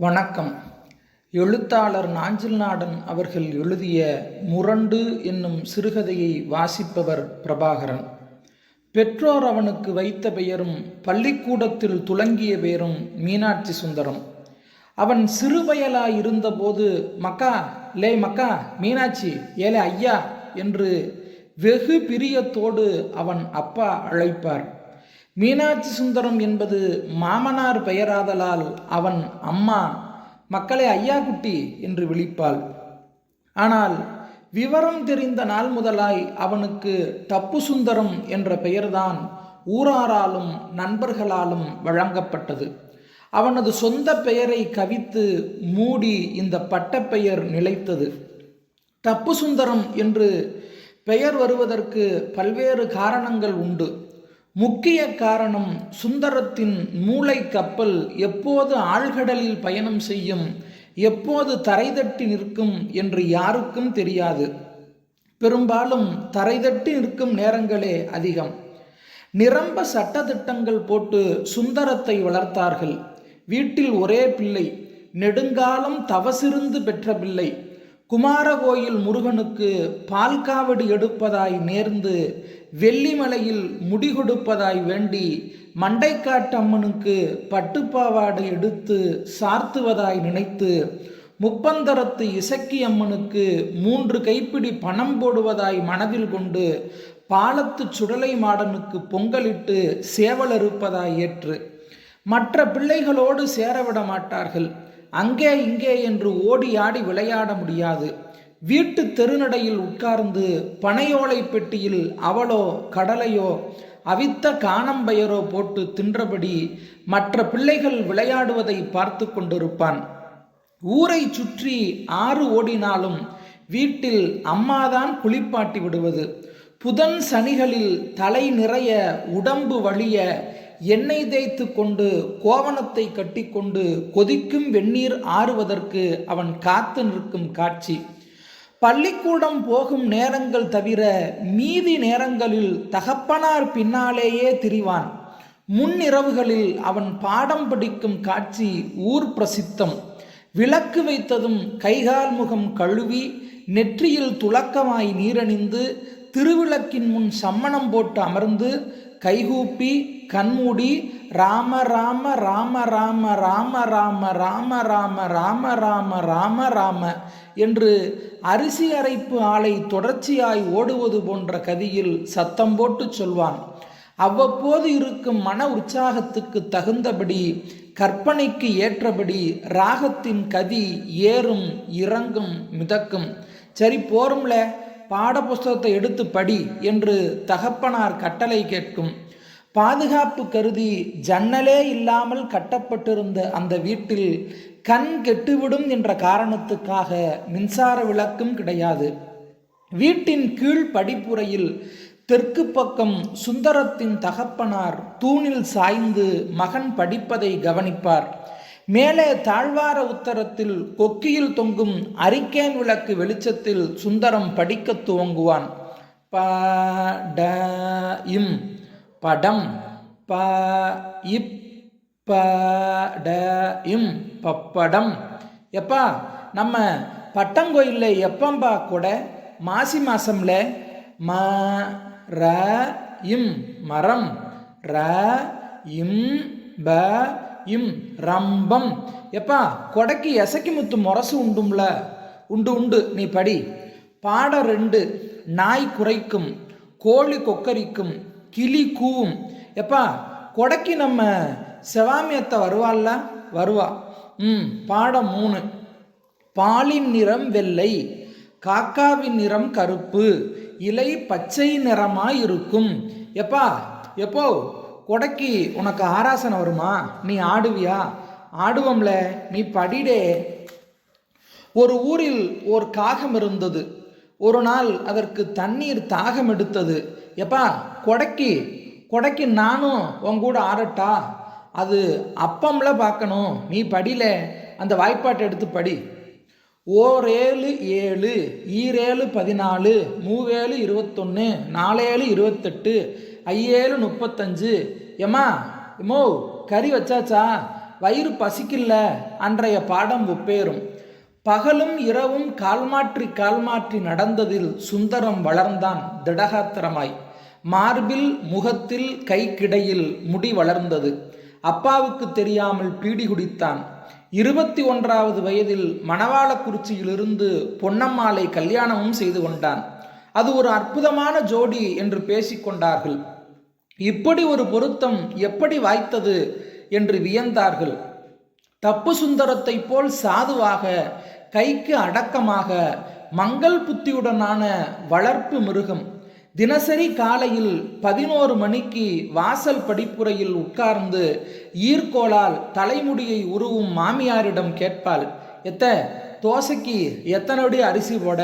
வணக்கம். எழுத்தாளர் நாஞ்சில் நாடன் அவர்கள் எழுதிய முரண்டு என்னும் சிறுகதையை வாசிப்பவர் பிரபாகரன். பெற்றோர் அவனுக்கு வைத்த பெயரும் பள்ளிக்கூடத்தில் துலங்கிய பெயரும் மீனாட்சி சுந்தரம். அவன் சிறுவயலாய் இருந்தபோது மக்கா லே மக்கா மீனாட்சி ஏலே ஐயா என்று வெகு பிரியத்தோடு அவன் அப்பா அழைப்பார். மீனாட்சி சுந்தரம் என்பது மாமனார் பெயராதலால் அவன் அம்மா மக்களை ஐயா குட்டி என்று விழிப்பாள். ஆனால் விவரம் தெரிந்த நாள் முதலாய் அவனுக்கு டப்பு சுந்தரம் என்ற பெயர்தான் ஊராராலும் நண்பர்களாலும் வழங்கப்பட்டது. அவனது சொந்த பெயரை கவித்து மூடி இந்த பட்டப்பெயர் நிலைத்தது. டப்பு சுந்தரம் என்று பெயர் வருவதற்கு பல்வேறு காரணங்கள் உண்டு. முக்கிய காரணம் சுந்தரத்தின் மூளை கப்பல் எப்போது ஆழ்கடலில் பயணம் செய்யும் எப்போது தரைதட்டி நிற்கும் என்று யாருக்கும் தெரியாது. பெரும்பாலும் தரைதட்டி நிற்கும் நேரங்களே அதிகம். நிரம்ப சட்டத்திட்டங்கள் போட்டு சுந்தரத்தை வளர்த்தார்கள். வீட்டில் ஒரே பிள்ளை நெடுங்காலம் தவசிருந்து பெற்ற பிள்ளை. குமாரகோயில் முருகனுக்கு பால்காவடி எடுப்பதாய் நேர்ந்து வெள்ளிமலையில் முடிகொடுப்பதாய் வேண்டி மண்டைக்காட்டம்மனுக்கு பட்டுப்பாவாடை எடுத்து சார்த்துவதாய் நினைத்து முப்பந்தரத்து இசக்கி அம்மனுக்கு மூன்று கைப்பிடி பணம் போடுவதாய் மனதில் கொண்டு பாலத்து சுடலை மாடனுக்கு பொங்கலிட்டு சேவலிருப்பதாய் ஏற்று. மற்ற பிள்ளைகளோடு சேரவிட மாட்டார்கள் அங்கே இங்கே என்று ஓடி ஆடி விளையாட முடியாது. வீட்டு தெருநடையில் உட்கார்ந்து பனையோலை பெட்டியில் அவளோ கடலையோ அவித்த காணம்பெயரோ போட்டு தின்றபடி மற்ற பிள்ளைகள் விளையாடுவதை பார்த்து கொண்டிருப்பான். ஊரை சுற்றி ஆறு ஓடினாலும் வீட்டில் அம்மாதான் குளிப்பாட்டி விடுவது. புதன் சனிகளில் தலை நிறைய உடம்பு வழிய எண்ணெய் தேய்த்து கொண்டு கோவணத்தை கட்டிக்கொண்டு கொதிக்கும் வெந்நீர் ஆறுவதற்கு அவன் காத்து நிற்கும் காட்சி. பள்ளிக்கூடம் போகும் நேரங்கள் தவிர மீதி நேரங்களில் தகப்பனார் பின்னாலேயே திரிவான். முன்னிரவுகளில் அவன் பாடம் படிக்கும் காட்சி ஊர் பிரசித்தம். விளக்கு வைத்ததும் கைகால் முகம் கழுவி நெற்றியில் துளக்கமாய் நீரணிந்து திருவிளக்கின் முன் சம்மணம் போட்டு அமர்ந்து கைகூப்பி கண்மூடி ராம ராம ராம ராம ராம ராம ராம ராம ராம ராம ராம ராம என்று அரிசி அரைப்பு ஆலை தொடர்ச்சியாய் ஓடுவது போன்ற கதியில் சத்தம் போட்டு சொல்வான் அவ்வப்போது இருக்கும் மன உற்சாகத்துக்கு தகுந்தபடி கற்பனைக்கு ஏற்றபடி ராகத்தின் கதி ஏறும் இறங்கும் மிதக்கும் சரி போரும்ல பாட புஸ்தகத்தை எடுத்து படி என்று தகப்பனார் கட்டளை கேட்கும். பாதுகாப்பு கருதி ஜன்னலே இல்லாமல் கட்டப்பட்டிருந்த அந்த வீட்டில் கண் கெட்டுவிடும் என்ற காரணத்துக்காக மின்சார விளக்கும் கிடையாது. வீட்டின் கீழ் படிப்புறையில் தெற்கு பக்கம் சுந்தரத்தின் தகப்பனார் தூணில் சாய்ந்து மகன் படிப்பதை கவனிப்பார். மேலே தாழ்வார உத்தரத்தில் கொக்கியில் தொங்கும் அரிக்கேன் விளக்கு வெளிச்சத்தில் சுந்தரம் படிக்க துவங்குவான். ப ட இம் படம் ப இப் ப ட இம் பப்படம். எப்பா நம்ம பட்டங்கோயிலில் எப்பம்பா கூட? மாசி மாசம்ல ம ர இம் மரம். ர இம் ப இம் ரம்பம். எப்பா கொடைக்கு எசக்கி முத்து முரசு உண்டும்ல? உண்டு உண்டு நீ படி. பாடம் ரெண்டு நாய் குறைக்கும் கோழி கொக்கரிக்கும் கிளி கூவும். எப்பா கொடைக்கு நம்ம செவாமியத்தை வருவாள்ல? வருவா. ம் பாடம் மூணு. பாலின் நிறம் வெள்ளை காக்காவின் நிறம் கருப்பு இலை பச்சை நிறமாய் இருக்கும் எப்பா எப்போ? கொடைக்கு உனக்கு ஆராசனை வருமா? நீ ஆடுவியா? ஆடுவோம்ல நீ படிடே. ஒரு ஊரில் ஒரு காகம் இருந்தது. ஒரு நாள் அதற்கு தண்ணீர் தாகம் எடுத்தது. எப்பா கொடைக்கு கொடைக்கு நானும் உன் கூட ஆடட்டா? அது அப்பம்ல பார்க்கணும். நீ படியில அந்த வாய்ப்பாட்டை எடுத்து படி. ஓர் ஏழு ஏழு ஈரேழு பதினாலு மூவேழு இருபத்தொன்று நாலேழு இருபத்தெட்டு ஐயேழு முப்பத்தஞ்சு. எம்மா எம்மோ கறி வச்சாச்சா? வயிறு பசிக்கல அன்றைய பாடம் ஒப்பேறும். பகலும் இரவும் கால்மாற்றி கால்மாற்றி நடந்ததில் சுந்தரம் வளர்ந்தான் திடகாத்திரமாய். மார்பில் முகத்தில் கைக்கிடையில் முடி வளர்ந்தது. அப்பாவுக்கு தெரியாமல் பீடி குடித்தான். இருபத்தி ஒன்றாவது வயதில் மணவாளக்குறிச்சியிலிருந்து பொன்னம்மாளை கல்யாணமும் செய்து கொண்டான். அது ஒரு அற்புதமான ஜோடி என்று பேசிக்கொண்டார்கள். இப்படி ஒரு பொருத்தம் எப்படி வாய்த்தது என்று வியந்தார்கள். தப்பு சுந்தரத்தை போல் சாதுவாக கைக்கு அடக்கமாக மங்கள் புத்தியுடனான வளர்ப்பு மிருகம் தினசரி காலையில் பதினோரு மணிக்கு வாசல் படிப்புரையில் உட்கார்ந்து ஈர்க்கோளால் தலைமுடியை உருவும் மாமியாரிடம் கேட்பாள் எத்த தோசைக்கு எத்தனோடி அரிசி போட?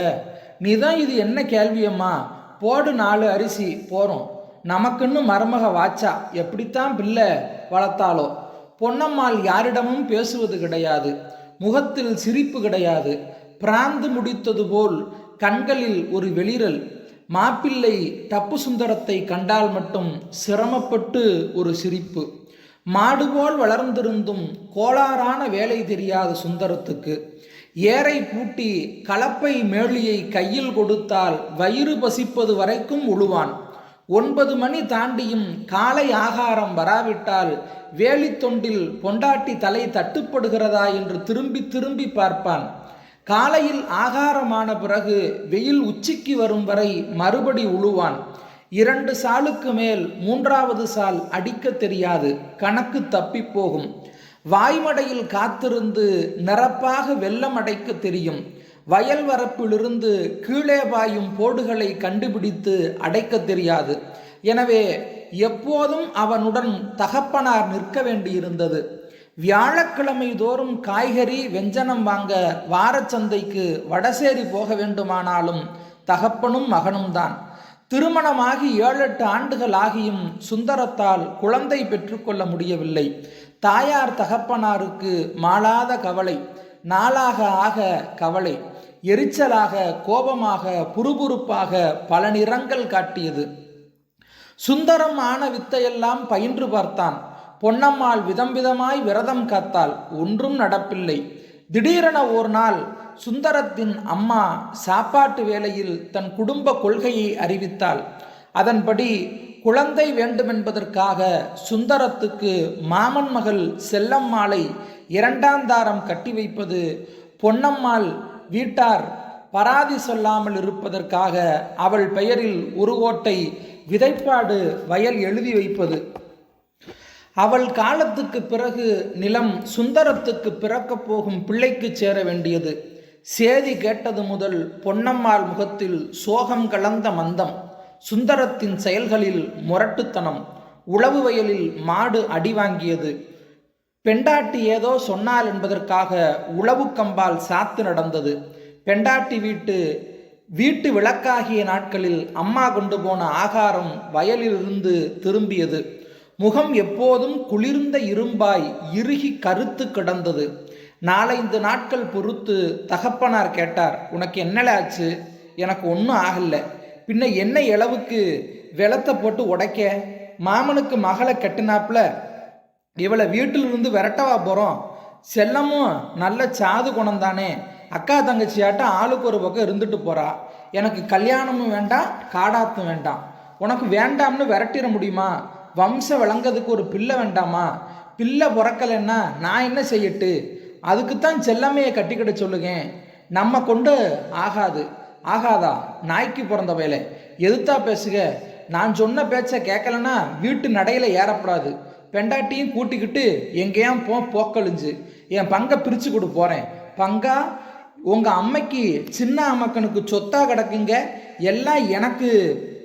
நீ தான் இது என்ன கேள்வியம்மா? போடு நாலு அரிசி போகிறோம் நமக்குன்னு மருமக வாச்சா? எப்படித்தான் பிள்ளை வளர்த்தாலோ பொன்னம்மாள் யாரிடமும் பேசுவது கிடையாது. முகத்தில் சிரிப்பு கிடையாது. பிராந்து முடித்தது போல் கண்களில் ஒரு வெளிரல். மாப்பிள்ளை தப்பு சுந்தரத்தை கண்டால் மட்டும் சிரமப்பட்டு ஒரு சிரிப்பு. மாடு போல் வளர்ந்திருந்தும் கோளாறான வேலை தெரியாத சுந்தரத்துக்கு. ஏரை பூட்டி கலப்பை மேளியை கையில் கொடுத்தால் வயிறு பசிப்பது வரைக்கும் உழுவான். ஒன்பது மணி தாண்டியும் காலை ஆகாரம் வராவிட்டால் வேலித்தொண்டில் பொண்டாட்டி தலை தட்டுப்படுகிறதா என்று திரும்பி திரும்பி பார்ப்பான். காலையில் ஆகாரமான பிறகு வெயில் உச்சிக்கு வரும் வரை மறுபடி உழுவான். இரண்டு சாலுக்கு மேல் மூன்றாவது சால் அடிக்க தெரியாது கணக்கு தப்பி போகும். வாய்மடையில் காத்திருந்து நிரப்பாக வெள்ளம் அடைக்க தெரியும். வயல் வரப்பிலிருந்து கீழே பாயும் போடுகளை கண்டுபிடித்து அடைக்க தெரியாது. எனவே எப்போதும் அவனுடன் தகப்பனார் நிற்க வேண்டியிருந்தது. வியாழக்கிழமை தோறும் காய்கறி வெஞ்சனம் வாங்க வாரச்சந்தைக்கு வடசேரி போக வேண்டுமானாலும் தகப்பனும் மகனும் தான். திருமணமாகி ஏழெட்டு ஆண்டுகள் ஆகியும் சுந்தரத்தால் குழந்தை பெற்றுக்கொள்ள முடியவில்லை. தாயார் தகப்பனாருக்கு மாளாத கவலை நாளாக ஆக கவலை எரிச்சலாக கோபமாக புறுபுறுப்பாக பல நிறங்கள் காட்டியது. சுந்தரம் ஆன வித்தையெல்லாம் பயின்று பார்த்தான். பொன்னம்மாள் விதம் விதமாய் விரதம் காத்தாள் ஒன்றும் நடப்பில்லை. திடீரென ஒரு நாள் சுந்தரத்தின் அம்மா சாப்பாட்டு வேளையில் தன் குடும்ப கொள்கையை அறிவித்தாள். அதன்படி குழந்தை வேண்டுமென்பதற்காக சுந்தரத்துக்கு மாமன் மகள் செல்லம்மாளை இரண்டாம் தாரம் கட்டி வைப்பது பொன்னம்மாள் வீட்டார் பராதி சொல்லாமல் இருப்பதற்காக அவள் பெயரில் ஒரு கோட்டை விதைப்பாடு வயல் எழுதி வைப்பது. அவள் காலத்துக்கு பிறகு நிலம் சுந்தரத்துக்கு பிறக்கப் போகும் பிள்ளைக்கு சேர வேண்டியது. சேதி கேட்டது முதல் பொன்னம்மாள் முகத்தில் சோகம் கலந்த மந்தம். சுந்தரத்தின் செயல்களில் முரட்டுத்தனம் உழவு வயலில் மாடு அடி வாங்கியது. பெண்டாட்டி ஏதோ சொன்னால் என்பதற்காக உளவு கம்பால் சாத்து நடந்தது. பெண்டாட்டி வீட்டு வீட்டு விளக்காகிய நாட்களில் அம்மா கொண்டு போன ஆகாரம் வயலிலிருந்து திரும்பியது. முகம் எப்போதும் குளிர்ந்த இரும்பாய் இறுகி கருத்து கிடந்தது. நாலைந்து நாட்கள் பொறுத்து தகப்பனார் கேட்டார் உனக்கு என்னல ஆச்சு? எனக்கு ஒன்றும் ஆகலை. பின்ன என்ன இளவுக்கு வெளத்தை போட்டு உடைக்க? மாமனுக்கு மகளை கட்டினாப்புல இவளை வீட்டிலிருந்து விரட்டவா போகிறோம் செல்லமும் நல்ல சாது குணம் தானே. அக்கா தங்கச்சியாட்டம் ஆளுக்கு ஒரு பக்கம் இருந்துட்டு போறா. எனக்கு கல்யாணமும் வேண்டாம் காடாத்தும் வேண்டாம். உனக்கு வேண்டாம்னு விரட்டிட முடியுமா? வம்சம் விளங்கதுக்கு ஒரு பிள்ளை வேண்டாமா? பிள்ளை பிறக்கலைன்னா நான் என்ன செய்யட்டு? அதுக்குத்தான் செல்லமையை கட்டிக்கிட சொல்லுங்க நம்ம கொண்டு ஆகாது. ஆகாதா நாய்க்கு பிறந்த வேலை. எதுத்தா பேசுக. நான் சொன்ன பேச்சை கேட்கலன்னா வீட்டு நடையில் ஏறப்படாது. பெண்டாட்டியும் கூட்டிக்கிட்டு எங்கேயாம் போ போக்கழிஞ்சு. என் பங்கை பிரித்து கொடு போகிறேன் பங்கா உங்கள் அம்மைக்கு சின்ன அம்மக்கனுக்கு சொத்தா கிடக்குங்க. எல்லாம் எனக்கு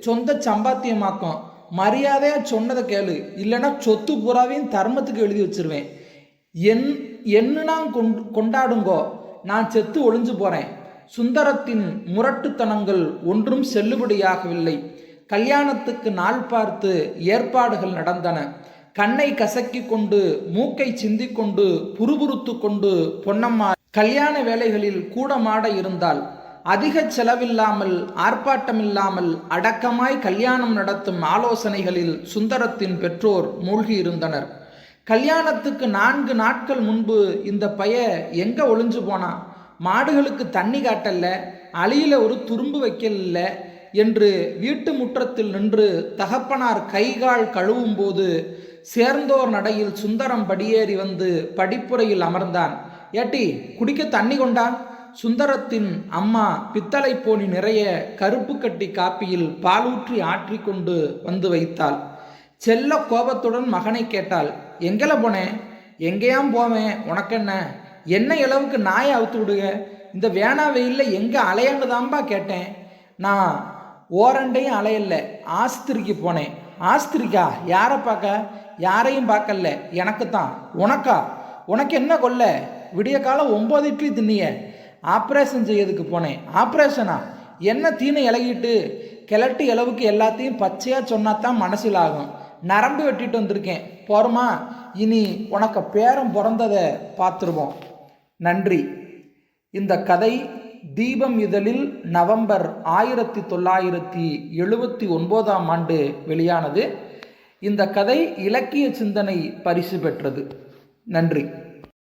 சொந்த சம்பாத்தியமாக்கும். மரியாதையாக சொன்னதை கேளு. இல்லைன்னா சொத்து புறாவையும் தர்மத்துக்கு எழுதி வச்சிருவேன். என் என்ன கொண் கொண்டாடுங்கோ. நான் செத்து ஒழிஞ்சு போகிறேன் சுந்தரத்தின் முரட்டுத்தனங்கள் ஒன்றும் செல்லுபடியாகவில்லை. கல்யாணத்துக்கு நாள் பார்த்து ஏற்பாடுகள் நடந்தன. கண்ணை கசக்கி கொண்டு மூக்கை சிந்திக்கொண்டு புறுபுறுத்து கொண்டு பொன்னம்மா கல்யாண வேலைகளில் கூடமாட இருந்தால் அதிக செலவில்லாமல் ஆர்ப்பாட்டமில்லாமல் அடக்கமாய் கல்யாணம் நடத்தும் ஆலோசனைகளில் சுந்தரத்தின் பெற்றோர் மூழ்கியிருந்தனர் கல்யாணத்துக்கு நான்கு நாட்கள் முன்பு இந்த பைய எங்க ஒளிஞ்சு போனான் மாடுகளுக்கு தண்ணி காட்டல அழியில ஒரு துரும்பு வைக்கல என்று வீட்டு முற்றத்தில் நின்று தகப்பனார் கைகால் கழுவும் போது சேர்ந்தோர் நடையில் சுந்தரம் படியேறி வந்து படிப்புரையில் அமர்ந்தான். ஏட்டி குடிக்க தண்ணி கொண்டான் சுந்தரத்தின் அம்மா பித்தளை போனி நிறைய கருப்பு கட்டி காப்பியில் பாலூற்றி ஆற்றிக்கொண்டு வந்து வைத்தாள். செல்ல கோபத்துடன் மகனை கேட்டாள் எங்கெல போனேன் எங்கேயாம் போவேன் உனக்கென்ன? என்ன இளவுக்கு நாயை அவுத்து விடுங்க. இந்த வேணா வெயிலில் எங்கே அலையன்னு தான்பா கேட்டேன். நான் ஓரண்டையும் அலையல்ல ஆஸ்திரிக்கு போனேன். ஆஸ்திரிக்கா யாரை பார்க்க? யாரையும் பார்க்கல. எனக்கு தான் உனக்கா? உனக்கு என்ன கொல்ல? விடிய காலம் ஒம்பது இட்லி தின்னிய. ஆப்ரேஷன் செய்யறதுக்கு போனேன். ஆப்ரேஷனா? என்ன தீனை இலகிட்டு? கிளட்டு இளவுக்கு எல்லாத்தையும் பச்சையாக சொன்னா தான் மனசில் ஆகும். நரம்பு வெட்டிட்டு வந்திருக்கேன். போருமா இனி உனக்கு பேரம் பிறந்ததை பார்த்துருவோம். நன்றி. இந்த கதை தீபம் இதழில் நவம்பர் ஆயிரத்தி தொள்ளாயிரத்தி எழுபத்தி ஒன்பதாம் ஆண்டு வெளியானது. இந்த கதை இலக்கிய சிந்தனை பரிசு பெற்றது. நன்றி.